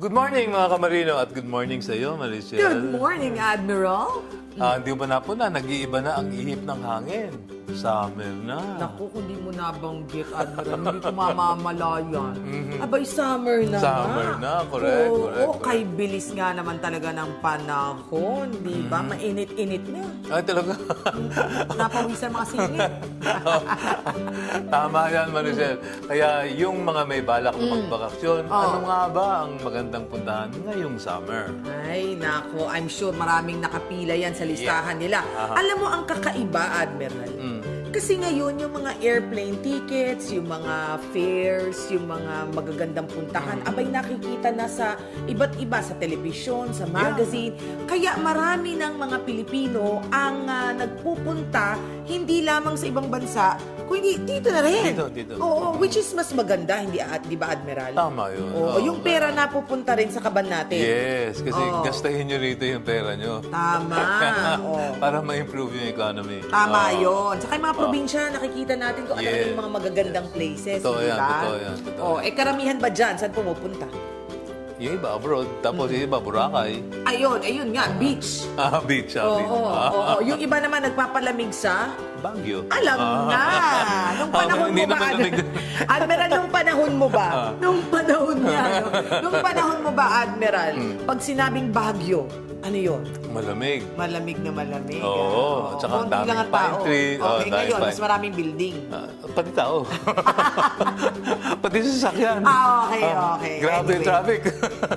Good morning mga kamarino at good morning sa iyo, Maricel. Good morning, Admiral. Ah, hindi mo na po na, nag-iiba na ang ihip ng hangin. Summer na. Naku, kung di mo nabanggit, Admiral, hindi ko mamamalayan. Abay, summer na. Summer na, correct, Oo, correct, correct. kay bilis nga naman talaga ng panahon, di ba? Mainit-init na. Ay, talaga. Napawisan mga singit. Tama yan, Maricel. Kaya yung mga may balak na magbakasyon, Oo. ano nga ba ang magandang puntahan ngayong summer? Ay, nako, I'm sure maraming nakapila yan sa listahan nila. Aha. Alam mo, ang kakaiba, Admiral, Mm. Kasi ngayon, yung mga airplane tickets, yung mga fares, yung mga magagandang puntahan, abay nakikita na sa iba't iba, sa telebisyon, sa magazine. Kaya marami ng mga Pilipino ang ah, nagpupunta hindi lamang sa ibang bansa, kundi dito na rin. Dito, dito. Oo, which is mas maganda, hindi at, di ba, Admiral? Tama yun. Oo, Oo. yung pera napupunta rin sa kaban natin. Yes, kasi Oo. gastahin nyo rito yung pera nyo. Tama. Oo. Para ma-improve yung economy. Tama Oo. yun. Saka yung mga probinsya, nakikita natin kung ano Yes. yung mga magagandang places. Totoo di yan, ba? totoo yan, totoo Oh, yan. eh karamihan ba dyan? Saan pumupunta? Yung iba abroad, tapos yung iba Boracay. Ayun, ayun nga, beach. Ah, beach, ah, Oo, beach. oo, Ah, oo. Yung iba naman nagpapalamig sa... Baguio. Alam Ah. na! Nung panahon Hindi mo ba, naman Ad- lamig. Admiral, nung panahon mo ba? Ah. Nung panahon niya, no? nung panahon mo ba, Admiral, Hmm. pag sinabing Baguio, ano yun? Malamig. Malamig na malamig. Oo, ah. tsaka ang daming pine tao. tree. Oo, Okay, daming ngayon, pine- mas maraming building. Ah, pati tao. pati sa sasakyan. Ah, okay, okay. Grabe yung Anyway. traffic.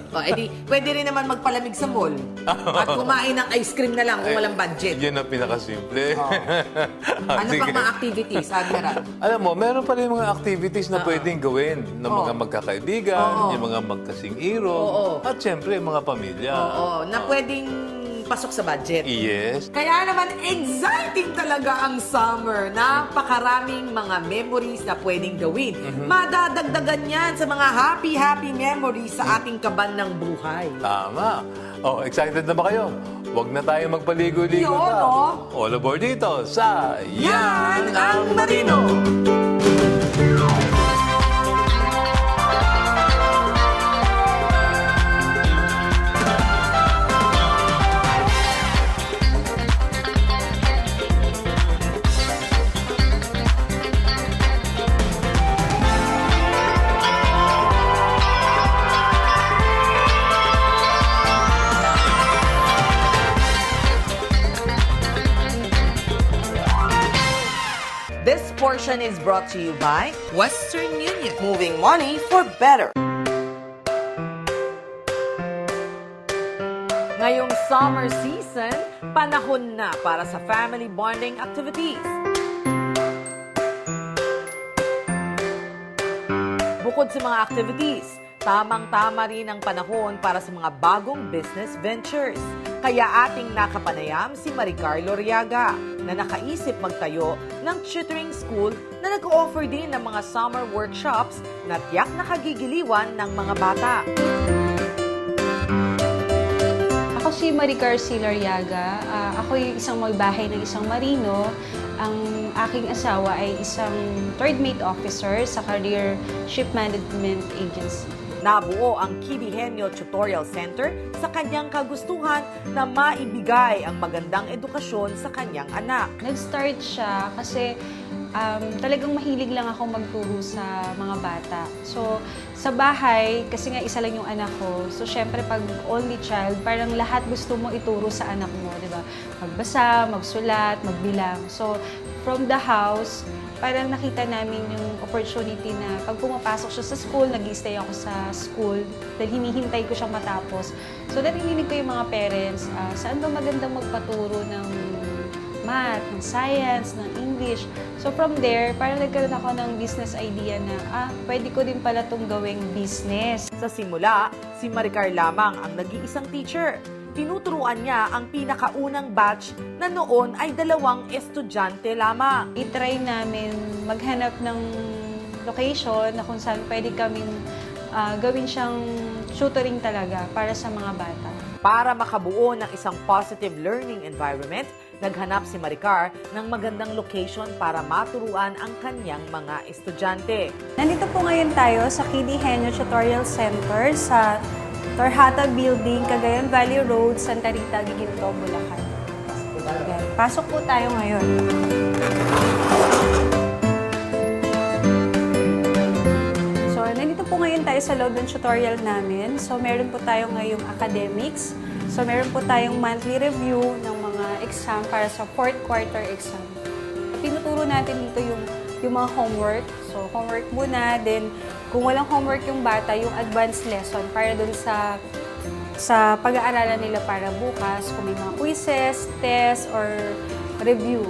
O, edi, pwede rin naman magpalamig sa mall. At kumain ng ice cream na lang kung walang budget. Yun ang pinakasimple. Ah, Ano sige. pang mga activities, Admiral? Alam mo, meron pa rin mga activities na pwedeng gawin ng Oo. mga magkakaibigan, yung mga magkasing iro, Oo. at syempre, mga pamilya. Oo, na pwedeng pasok sa budget. Yes. Kaya naman, exciting talaga ang summer. Napakaraming mga memories na pwedeng gawin. Madadagdagan yan sa mga happy-happy memories sa ating kaban ng buhay. Tama. Oh, excited na ba kayo? Huwag na tayo magpaligo-ligo Yun, na. oh. All aboard dito sa Yan ang Marino! Portion is brought to you by Western Union. Moving money for better. Ngayong summer season, panahon na para sa family bonding activities. Bukod sa mga activities, tamang-tama rin ang panahon para sa mga bagong business ventures. Kaya ating nakapanayam si Maricar Loriaga na nakaisip magtayo ng tutoring school na nag-offer din ng mga summer workshops na tiyak nakagigiliwan ng mga bata. Ako si Maricar Silariaga. Ah, ako yung isang may bahay ng isang marino. Ang aking asawa ay isang third mate officer sa Career Ship Management Agency. Nabuo ang Kibihenyo Tutorial Center sa kanyang kagustuhan na maibigay ang magandang edukasyon sa kanyang anak. Nag-start siya kasi um, talagang mahilig lang ako magturo sa mga bata. So, sa bahay, kasi nga isa lang yung anak ko, so syempre pag only child, parang lahat gusto mo ituro sa anak mo, di ba? Magbasa, magsulat, magbilang. So, from the house, parang nakita namin yung opportunity na pag pumapasok siya sa school, nag stay ako sa school dahil hinihintay ko siyang matapos. So, narinig ko yung mga parents, ah, saan ba magandang magpaturo ng math, ng science, ng English. So from there, parang nagkaroon ako ng business idea na, ah, pwede ko din pala itong gawing business. Sa simula, si Maricar lamang ang nag-iisang teacher. Tinuturuan niya ang pinakaunang batch na noon ay dalawang estudyante lamang. I-try namin maghanap ng location na kung saan pwede kaming ah, gawin siyang tutoring talaga para sa mga bata. Para makabuo ng isang positive learning environment, naghanap si Maricar ng magandang location para maturuan ang kanyang mga estudyante. Nandito po ngayon tayo sa Kidi Henyo Tutorial Center sa Torhata Building, Cagayan Valley Road, Santa Rita, Giginto, Bulacan. Ayan. Pasok po tayo ngayon. So, nandito po ngayon tayo sa loob ng tutorial namin. So, meron po tayo ngayong academics. So, meron po tayong monthly review ng mga exam para sa fourth quarter exam. Tinuturo natin dito yung, yung mga homework. So, homework muna. Then, kung walang homework yung bata, yung advanced lesson para dun sa sa pag-aaralan nila para bukas, kung may mga quizzes, tests, or review.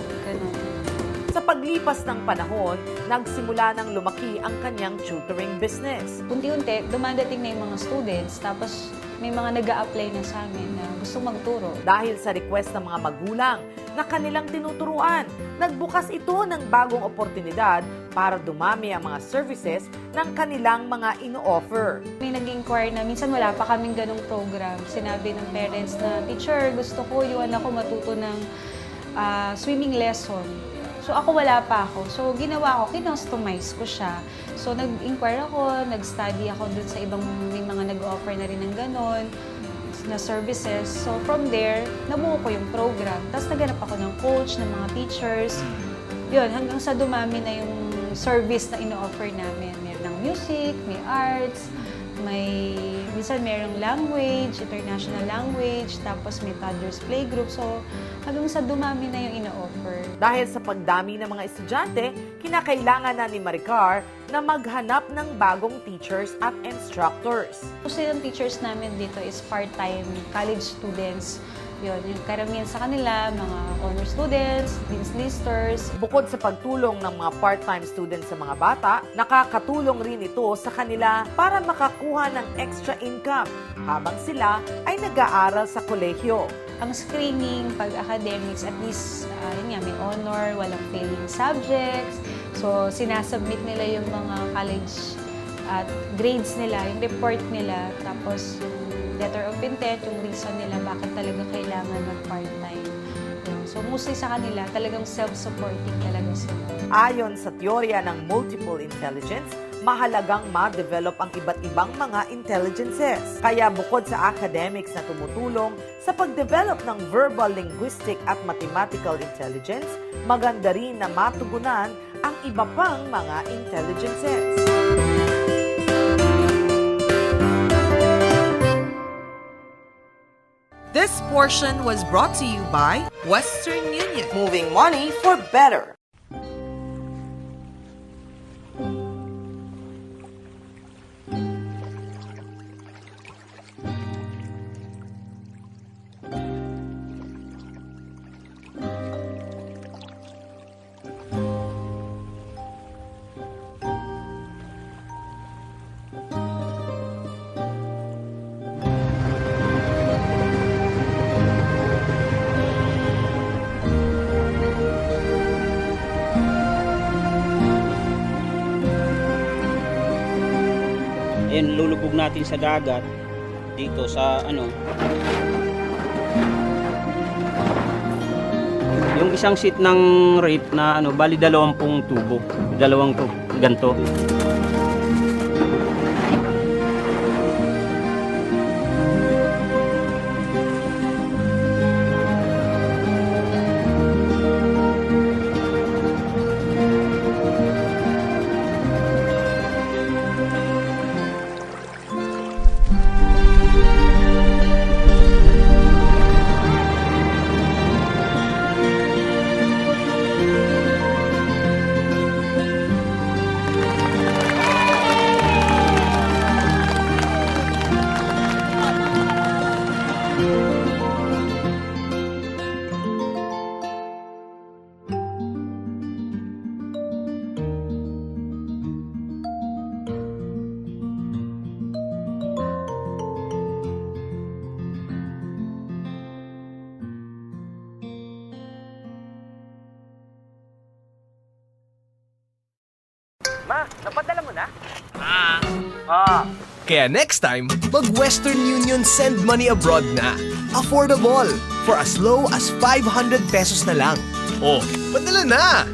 Sa paglipas ng panahon, nagsimula ng lumaki ang kanyang tutoring business. unti-unti, dumadating na yung mga students, tapos may mga nag apply na sa amin na gusto magturo. Dahil sa request ng mga magulang na kanilang tinuturuan, nagbukas ito ng bagong oportunidad para dumami ang mga services ng kanilang mga ino-offer. May nag-inquire na minsan wala pa kaming ganong program. Sinabi ng parents na, Teacher, gusto ko yung anak ko matuto ng ah, swimming lesson. So ako wala pa ako. So ginawa ko, kinostomize ko siya. So nag-inquire ako, nag-study ako dun sa ibang may mga nag-offer na rin ng ganon na services. So from there, nabuo ko yung program. Tapos naghanap ako ng coach, ng mga teachers. Yun, hanggang sa dumami na yung service na ino-offer namin. Meron ng music, may arts, may minsan merong language, international language, tapos may toddlers playgroup. So, hanggang sa dumami na yung ino-offer. Dahil sa pagdami ng mga estudyante, kinakailangan na ni Maricar na maghanap ng bagong teachers at instructors. Kasi yung teachers namin dito is part-time college students. Yun, yung karamihan sa kanila, mga honor students, dean's listers, Bukod sa pagtulong ng mga part-time students sa mga bata, nakakatulong rin ito sa kanila para makakuha ng extra income habang sila ay nag-aaral sa kolehiyo. ang screening, pag academics, at least, uh, yun nga, may honor, walang failing subjects. So, sinasubmit nila yung mga college at grades nila, yung report nila, tapos yung letter of intent, yung reason nila bakit talaga kailangan mag-part-time. So, mostly sa kanila, talagang self-supporting talaga sila. Ayon sa teorya ng multiple intelligence, mahalagang ma-develop ang iba't ibang mga intelligences. Kaya bukod sa academics na tumutulong sa pag-develop ng verbal, linguistic at mathematical intelligence, maganda rin na matugunan ang iba pang mga intelligences. This portion was brought to you by Western Union. Moving money for better. Lulubog natin sa dagat dito sa ano. Yung isang seat ng rape na ano, bali dalawampung tubo. Dalawang to, ganto. Kaya next time, mag-Western Union send money abroad na. Affordable. For as low as 500 pesos na lang. Oh, padala na!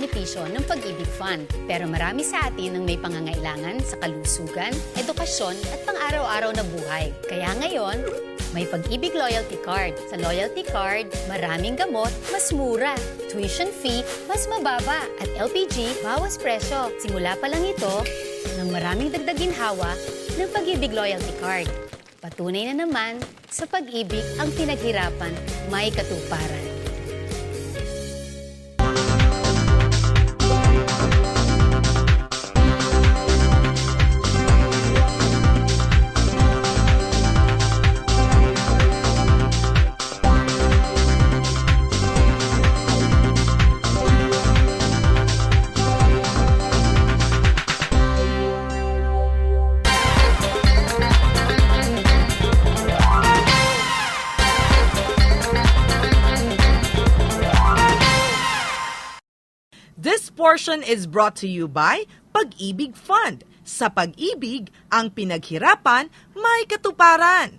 Benepisyo ng Pag-ibig Fund. Pero marami sa atin ang may pangangailangan sa kalusugan, edukasyon at pang-araw-araw na buhay. Kaya ngayon, may Pag-ibig Loyalty Card. Sa Loyalty Card, maraming gamot, mas mura. Tuition fee, mas mababa. At LPG, bawas presyo. Simula pa lang ito, ng maraming dagdag ginhawa ng Pag-ibig Loyalty Card. Patunay na naman, sa pag-ibig ang pinaghirapan may katuparan. Portion is brought to you by Pag-ibig Fund. Sa pag-ibig, ang pinaghirapan may katuparan.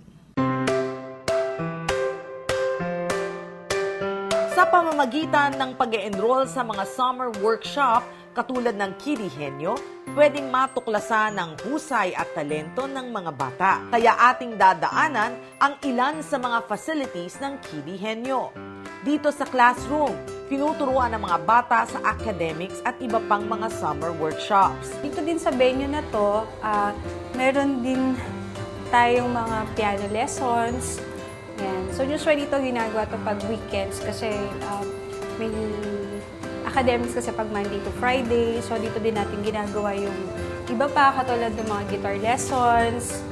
Sa pamamagitan ng pag enroll sa mga summer workshop katulad ng Kirihenyo, pwedeng matuklasan ang husay at talento ng mga bata. Kaya ating dadaanan ang ilan sa mga facilities ng Kirihenyo. Dito sa classroom, tinuturuan ng mga bata sa academics at iba pang mga summer workshops. Dito din sa venue na to, ah, meron din tayong mga piano lessons. Yan. So usually dito ginagawa to pag weekends kasi um, may academics kasi pag Monday to Friday. So dito din natin ginagawa yung iba pa katulad ng mga guitar lessons,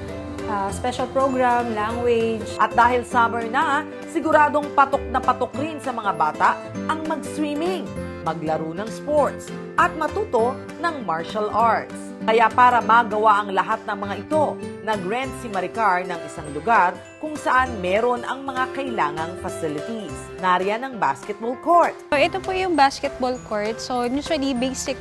ah, special program, language. At dahil summer na, siguradong patok na patok rin sa mga bata ang mag-swimming, maglaro ng sports, at matuto ng martial arts. Kaya para magawa ang lahat ng mga ito, nag-rent si Maricar ng isang lugar kung saan meron ang mga kailangang facilities. Nariyan ang basketball court, So, ito po yung basketball court. So, usually, basic,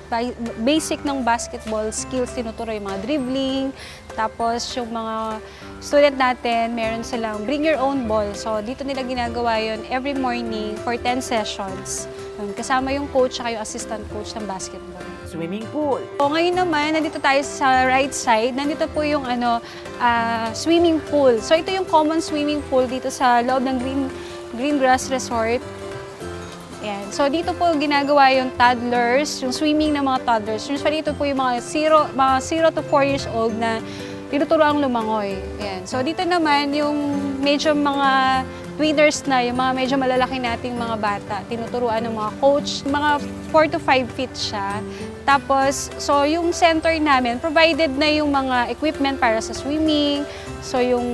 basic ng basketball skills, tinuturo yung mga dribbling. Tapos, yung mga student natin, meron silang bring your own ball. So, dito nila ginagawa yun every morning for 10 sessions. Yun, Kasama yung coach at yung assistant coach ng basketball. swimming pool, So, ngayon naman, nandito tayo sa right side. Nandito po yung ano, ah, swimming pool. So, ito yung common swimming pool dito sa loob ng Green, Green Grass Resort. Ayan. So, dito po ginagawa yung toddlers, yung swimming ng mga toddlers. Usually, ito po yung mga 0, mga 0 to 4 years old na tinuturoang lumangoy. Ayan. So, dito naman yung medyo mga tweeters na, yung mga medyo malalaki nating mga bata, tinuturuan ng mga coach. Mga 4 to 5 feet siya. Tapos, so yung center namin, provided na yung mga equipment para sa swimming. So, yung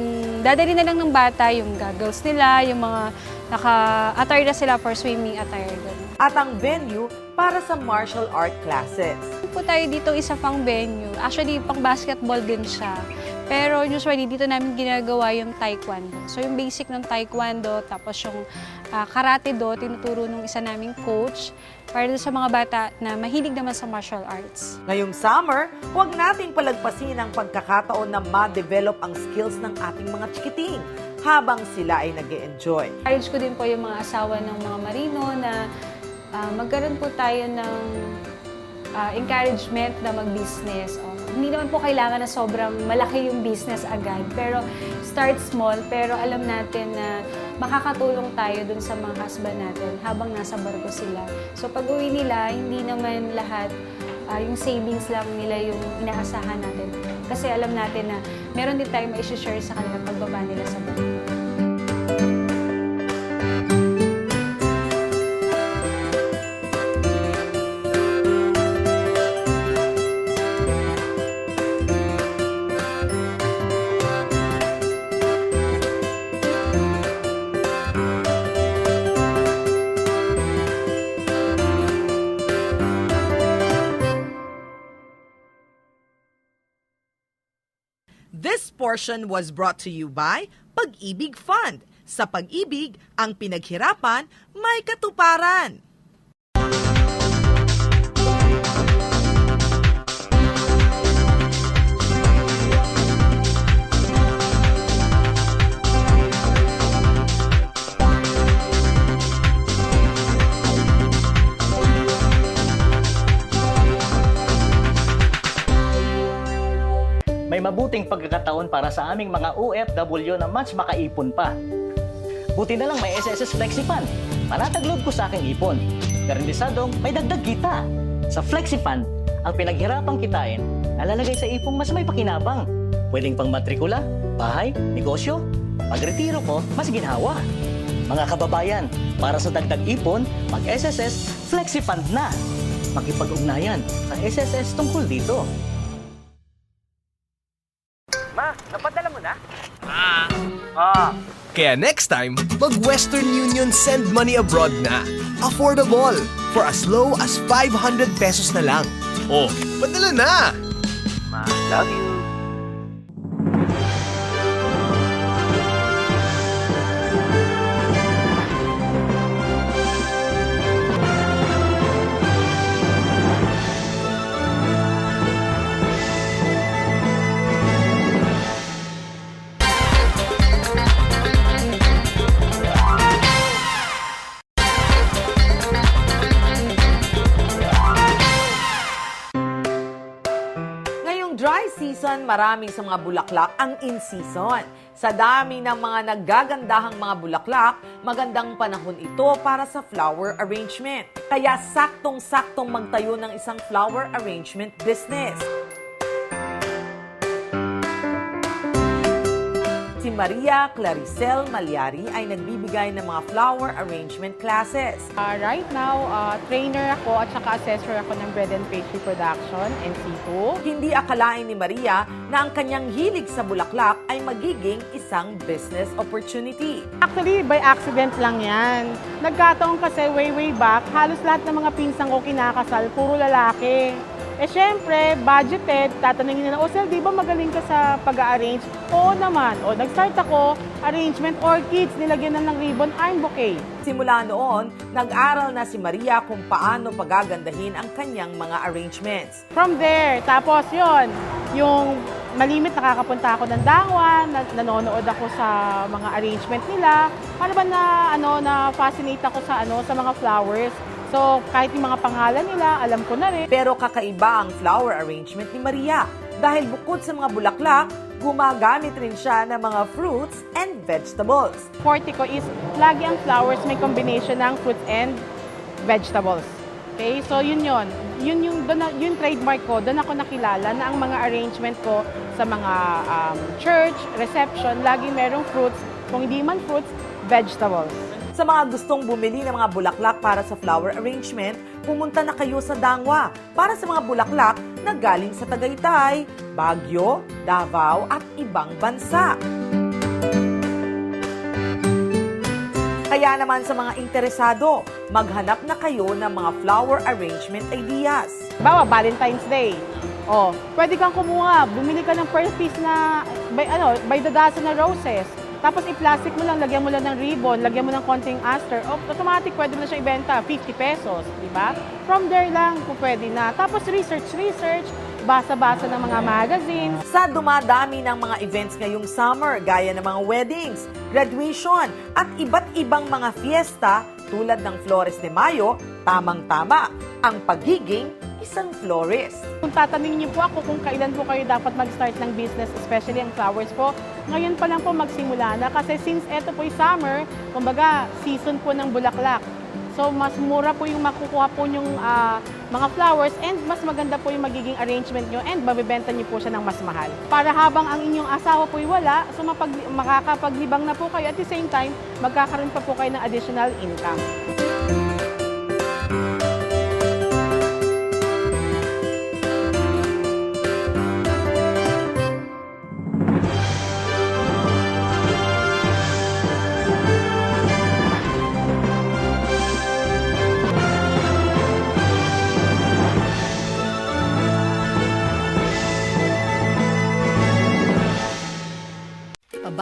dadali na lang ng bata, yung goggles nila, yung mga naka-attire na sila for swimming attire doon. at ang venue para sa martial art classes. po tayo dito isa pang venue. Actually, pang basketball din siya. Pero usually, dito namin ginagawa yung taekwondo. So, yung basic ng taekwondo, tapos yung ah, karate do, tinuturo nung isa naming coach para sa mga bata na mahilig naman sa martial arts. Ngayong summer, huwag nating palagpasin ang pagkakataon na ma-develop ang skills ng ating mga chikiting habang sila ay nag enjoy Encourage ko din po yung mga asawa ng mga marino na ah, magkaroon po tayo ng ah, encouragement na mag-business. O, hindi naman po kailangan na sobrang malaki yung business agad. Pero start small, pero alam natin na makakatulong tayo dun sa mga husband natin habang nasa barko sila. So pag uwi nila, hindi naman lahat ah, yung savings lang nila yung inaasahan natin. Kasi alam natin na meron din tayong ma-share sa kanila pagbaba nila sa barko. Portion was brought to you by Pag-ibig Fund. Sa pag-ibig, ang pinaghirapan may katuparan. May mabuting pagkakataon para sa aming mga OFW na mas makaipon pa. Buti na lang may SSS FlexiFund. Panatag loob ko sa aking ipon. Garantisadong may dagdag kita. Sa FlexiFund, ang pinaghirapang kitain, nalalagay sa ipong mas may pakinabang. Pwedeng pang matrikula, bahay, negosyo. Pagretiro ko, mas ginhawa. Mga kababayan, para sa dagdag ipon, mag-SSS FlexiFund na. Makipag-ugnayan sa SSS tungkol dito. Ma, napadala mo na? Kaya next time, mag-Western Union send money abroad na. Affordable for as low as 500 pesos na lang. Oh, padala na! Ma, love you. Season, marami sa mga bulaklak ang in-season. Sa dami ng mga naggagandahang mga bulaklak, magandang panahon ito para sa flower arrangement. Kaya saktong-saktong magtayo ng isang flower arrangement business. Si Maria Claricel Malyari ay nagbibigay ng mga flower arrangement classes. Uh, right now, uh, trainer ako at saka assessor ako ng bread and pastry production, NC2. Hindi akalain ni Maria na ang kanyang hilig sa bulaklak ay magiging isang business opportunity. Actually, by accident lang yan. Nagkataon kasi way, way back, halos lahat ng mga pinsang ko kinakasal, puro lalaki. Eh syempre, budgeted, tatanungin nila, o di ba magaling ka sa pag-arrange? Oo naman. O nag-start ako, arrangement, orchids, nilagyan na ng ribbon, arm bouquet. Simula noon, nag-aral na si Maria kung paano pagagandahin ang kanyang mga arrangements. From there, tapos yon yung malimit nakakapunta ako ng Dangwa, na, nanonood ako sa mga arrangement nila. Paano ba na ano na fascinate ako sa ano sa mga flowers. So, kahit yung mga pangalan nila, alam ko na rin. Pero kakaiba ang flower arrangement ni Maria dahil bukod sa mga bulaklak, gumagamit rin siya ng mga fruits and vegetables. Forte ko is, lagi ang flowers may combination ng fruits and vegetables. Okay, so yun yun. Yun yung, doon yung trademark ko, doon ako nakilala na ang mga arrangement ko sa mga um, church, reception, lagi merong fruits. Kung hindi man fruits, vegetables. Sa mga gustong bumili ng mga bulaklak para sa flower arrangement, pumunta na kayo sa Dangwa para sa mga bulaklak na galing sa Tagaytay, Baguio, Davao at ibang bansa. Kaya naman sa mga interesado, maghanap na kayo ng mga flower arrangement ideas. Bawa, Valentine's Day. Oh, pwede kang kumuha, bumili ka ng per piece na by ano, by the dozen na roses. Tapos i-plastic mo lang, lagyan mo lang ng ribbon, lagyan mo ng konting aster. Oh, automatic pwede mo na siya ibenta, 50 pesos, di ba? From there lang kung pwede na. Tapos research, research, basa-basa ng mga magazines. Sa dumadami ng mga events ngayong summer gaya ng mga weddings, graduation at iba't ibang mga fiesta tulad ng Flores de Mayo, tamang-tama ang pagiging isang florist. Kung tatanungin niyo po ako kung kailan po kayo dapat mag-start ng business, especially ang flowers po, ngayon pa lang po magsimula na kasi since eto po yung summer, kumbaga season po ng bulaklak. So mas mura po yung makukuha po yung ah, mga flowers and mas maganda po yung magiging arrangement nyo and mabibenta niyo po siya ng mas mahal. Para habang ang inyong asawa po wala, so mapag, makakapaglibang na po kayo at the same time, magkakaroon pa po kayo ng additional income.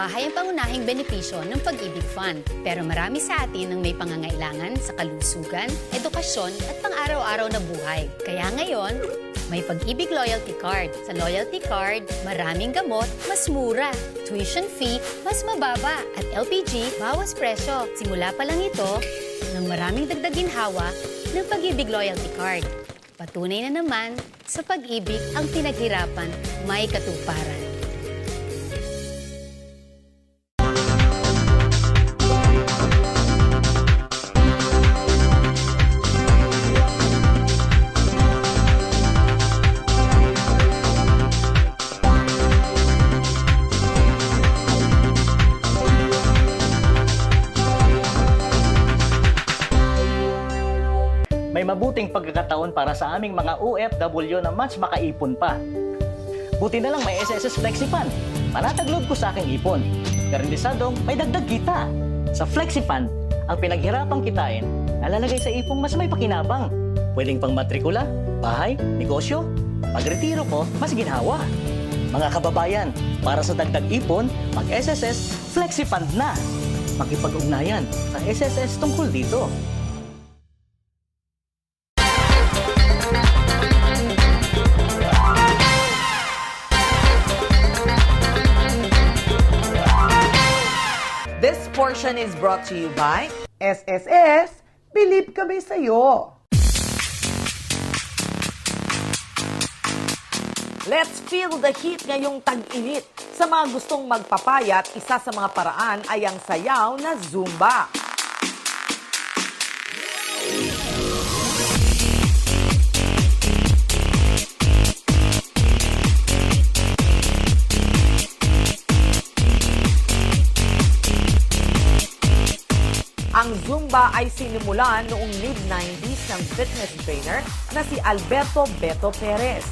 Pabahay ang pangunahing benepisyo ng Pag-ibig Fund. Pero marami sa atin ang may pangangailangan sa kalusugan, edukasyon at pang-araw-araw na buhay. Kaya ngayon, may Pag-ibig Loyalty Card. Sa Loyalty Card, maraming gamot, mas mura. Tuition fee, mas mababa. At LPG, bawas presyo. Simula pa lang ito ng maraming dagdag ginhawa ng Pag-ibig Loyalty Card. Patunay na naman, sa pag-ibig ang pinaghirapan may katuparan. Pagkakataon para sa aming mga OFW na mas makaipon pa. Buti na lang may SSS FlexiFund. Panatag-load ko sa aking ipon. Garantisadong may dagdag kita. Sa FlexiFund, ang pinaghirapang kitain, nalalagay sa ipong mas may pakinabang. Pwedeng pang matrikula, bahay, negosyo. Pagretiro ko, mas ginhawa. Mga kababayan, para sa dagdag ipon, mag-SSS FlexiFund na. Makipag-ugnayan sa SSS tungkol dito. Portion is brought to you by SSS. Believe kami sa'yo. Let's feel the heat ngayong tag-init. Sa mga gustong magpapayat, isa sa mga paraan ay ang sayaw na Zumba. Zumba ay sinimulan noong mid-90s ng fitness trainer na si Alberto Beto Perez.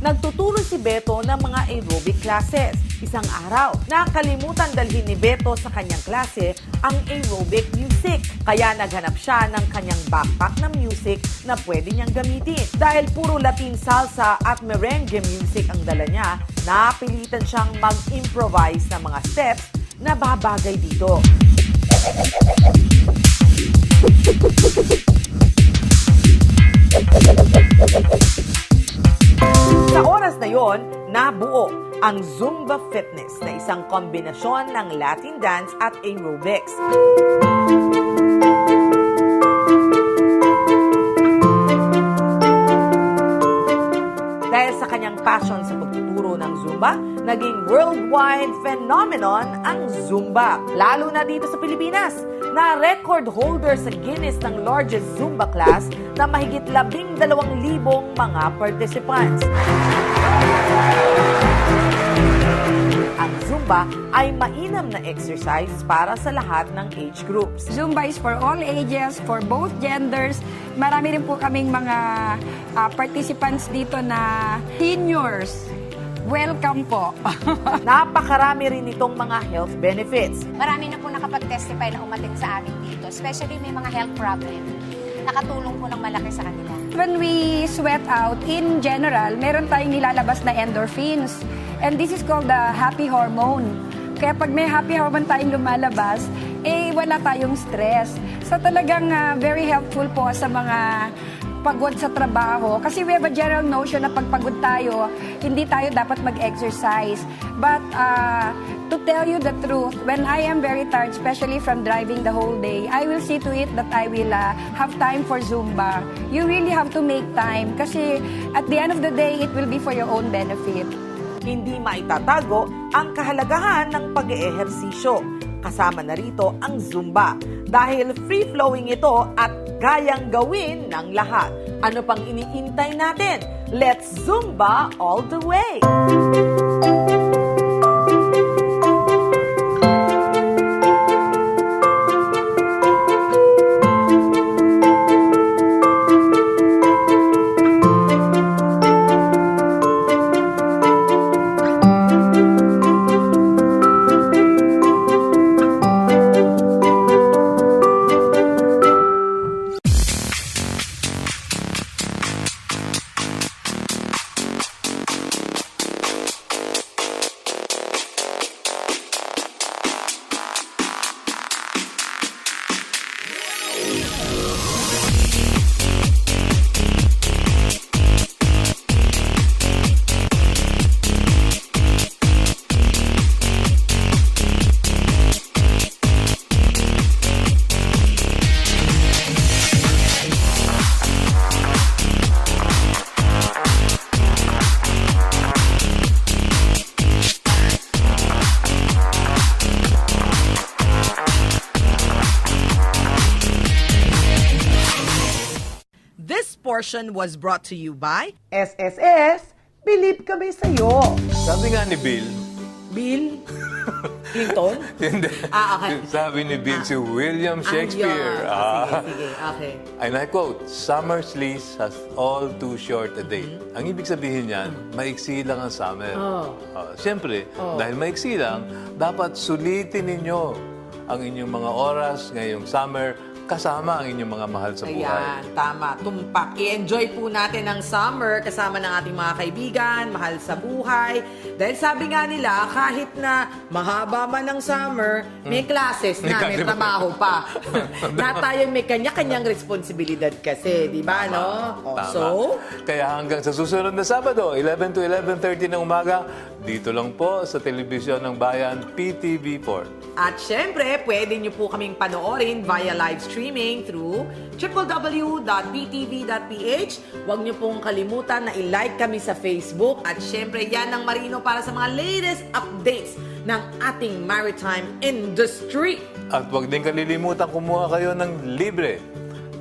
Nagtuturo si Beto ng mga aerobic classes. Isang araw, nakalimutan dalhin ni Beto sa kanyang klase ang aerobic music. Kaya naghanap siya ng kanyang backpack na music na pwede niyang gamitin. Dahil puro Latin salsa at merengue music ang dala niya, napilitan siyang mag-improvise ng mga steps na babagay dito. Sa oras na yon, nabuo ang Zumba Fitness na isang kombinasyon ng Latin dance at aerobics. Dahil sa kanyang passion sa pagtuturo ng Zumba, naging worldwide phenomenon ang Zumba. Lalo na dito sa Pilipinas, na record holder sa Guinness ng largest Zumba class na mahigit labing dalawang libong mga participants. Ang Zumba ay mainam na exercise para sa lahat ng age groups. Zumba is for all ages, for both genders. Marami rin po kaming mga ah, participants dito na seniors. Welcome po. Napakarami rin itong mga health benefits. Marami na po nakapag-testify na umating sa amin dito, especially may mga health problem. Nakatulong po ng malaki sa kanila. When we sweat out, in general, meron tayong nilalabas na endorphins. And this is called the happy hormone. Kaya pag may happy hormone tayong lumalabas, eh wala tayong stress. So talagang ah, very helpful po sa mga pagod sa trabaho. Kasi we have a general notion na pag pagod tayo, hindi tayo dapat mag-exercise. But uh, to tell you the truth, when I am very tired, especially from driving the whole day, I will see to it that I will uh, have time for Zumba. You really have to make time kasi at the end of the day, it will be for your own benefit. Hindi maitatago ang kahalagahan ng pag-eehersisyo. Kasama na rito ang Zumba dahil free-flowing ito at kayang gawin ng lahat. Ano pang iniintay natin? Let's Zumba all the way! Portion was brought to you by SSS, believe kami sa'yo. Sabi nga ni Bill, Bill Clinton? hindi. Ah, okay. Sabi ni Bill si William Shakespeare. Ayun. Ah. Sige, sige. Okay. And I quote, Summer's lease has all too short a day. Ang ibig sabihin niyan, maiksi lang ang summer. Oh. Ah, Siyempre, Oh. dahil maiksi lang, dapat sulitin ninyo ang inyong mga oras ngayong summer kasama ang inyong mga mahal sa buhay. Ayan, tama. Tumpak. I-enjoy po natin ang summer kasama ng ating mga kaibigan, mahal sa buhay. Dahil sabi nga nila, kahit na mahaba man ang summer, may classes na, may trabaho pa. na tayo may kanya-kanyang responsibilidad kasi, di ba, no? O, Tama. so, Kaya hanggang sa susunod na Sabado, 11 to 11.30 ng umaga, dito lang po sa Telebisyon ng Bayan, PTV4. At syempre, pwede nyo po kaming panoorin via live streaming through www.btv.ph. Huwag nyo pong kalimutan na i-like kami sa Facebook. At syempre, yan ang Marino para sa mga latest updates ng ating maritime industry. At huwag din kalilimutan kumuha kayo ng libre.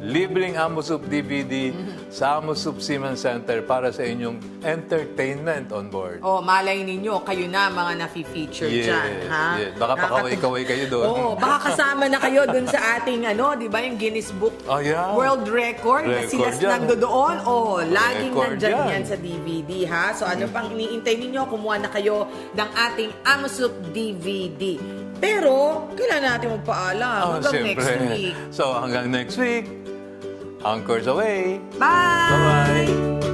Libreng Amosup DVD sa Amosup Seaman Center para sa inyong entertainment on board. Oh, malay ninyo, kayo na mga nafi-feature Yes, dyan, ha? yes. Baka pakaway-kaway kayo doon. Oo, baka kasama na kayo dun sa ating, ano, di ba, yung Guinness Book Oh, yeah. World Record, na Record sila yan. nandoon. Oh, laging Record nandyan yan. yan sa DVD, ha? So, ano pang iniintay ninyo? Kumuha na kayo ng ating Amasup DVD. Pero, kailan natin magpaalam? Oh, Hanggang next siyempre. week. So hanggang next week, anchors away. Bye! Bye-bye.